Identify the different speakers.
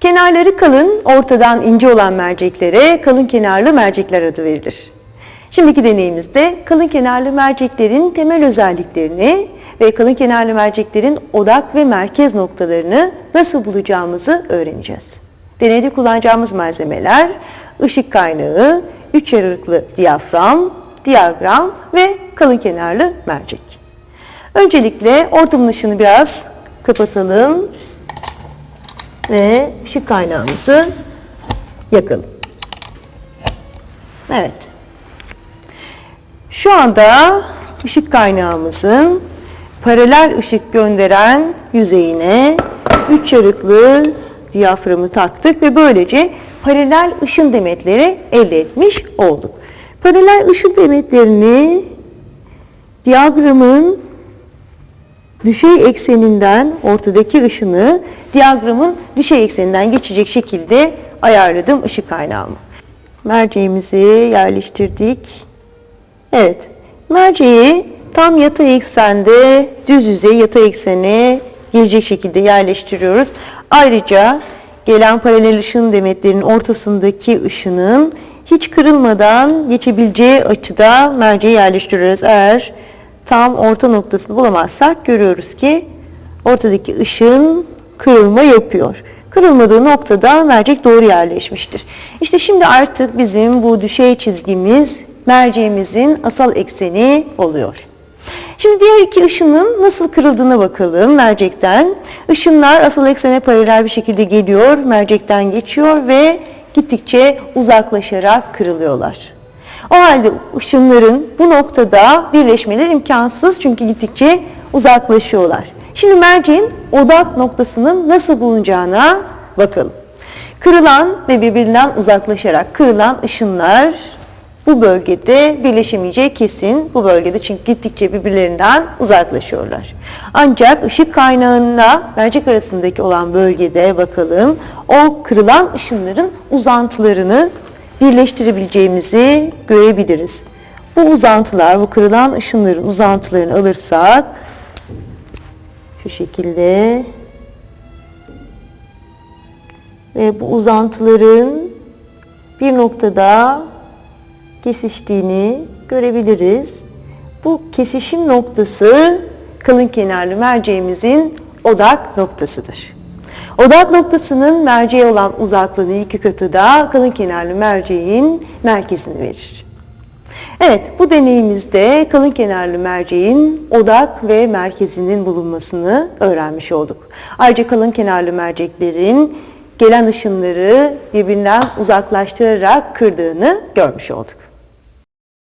Speaker 1: Kenarları kalın, ortadan ince olan merceklere kalın kenarlı mercekler adı verilir. Şimdiki deneyimizde kalın kenarlı merceklerin temel özelliklerini ve kalın kenarlı merceklerin odak ve merkez noktalarını nasıl bulacağımızı öğreneceğiz. Deneyde kullanacağımız malzemeler ışık kaynağı, üç yarıklı diyafram, diyagram ve kalın kenarlı mercek. Öncelikle ortamın ışığını biraz kapatalım ve ışık kaynağımızı yakalım. Evet. Şu anda ışık kaynağımızın paralel ışık gönderen yüzeyine üç yarıklı diyaframı taktık ve böylece paralel ışın demetleri elde etmiş olduk. Paralel ışın demetlerini diyagramın düşey ekseninden ortadaki ışını diyagramın düşey ekseninden geçecek şekilde ayarladım ışık kaynağımı. Merceğimizi yerleştirdik. Evet, merceği tam yatay eksende düz yüzey yatay eksene girecek şekilde yerleştiriyoruz. Ayrıca gelen paralel ışın demetlerinin ortasındaki ışının hiç kırılmadan geçebileceği açıda merceği yerleştiriyoruz. Eğer tam orta noktasını bulamazsak görüyoruz ki ortadaki ışın kırılma yapıyor. Kırılmadığı noktada mercek doğru yerleşmiştir. İşte şimdi artık bizim bu düşey çizgimiz merceğimizin asal ekseni oluyor. Şimdi diğer iki ışının nasıl kırıldığına bakalım mercekten. Işınlar asal eksene paralel bir şekilde geliyor, mercekten geçiyor ve gittikçe uzaklaşarak kırılıyorlar. O halde ışınların bu noktada birleşmeleri imkansız çünkü gittikçe uzaklaşıyorlar. Şimdi merceğin odak noktasının nasıl bulunacağına bakalım. Kırılan ve birbirinden uzaklaşarak kırılan ışınlar bu bölgede birleşemeyeceği kesin. Bu bölgede çünkü gittikçe birbirlerinden uzaklaşıyorlar. Ancak ışık kaynağına mercek arasındaki olan bölgede bakalım o kırılan ışınların uzantılarını birleştirebileceğimizi görebiliriz. Bu uzantılar, bu kırılan ışınların uzantılarını alırsak şu şekilde ve bu uzantıların bir noktada kesiştiğini görebiliriz. Bu kesişim noktası kalın kenarlı merceğimizin odak noktasıdır. Odak noktasının merceğe olan uzaklığının iki katı da kalın kenarlı merceğin merkezini verir. Evet, bu deneyimizde kalın kenarlı merceğin odak ve merkezinin bulunmasını öğrenmiş olduk. Ayrıca kalın kenarlı merceklerin gelen ışınları birbirinden uzaklaştırarak kırdığını görmüş olduk.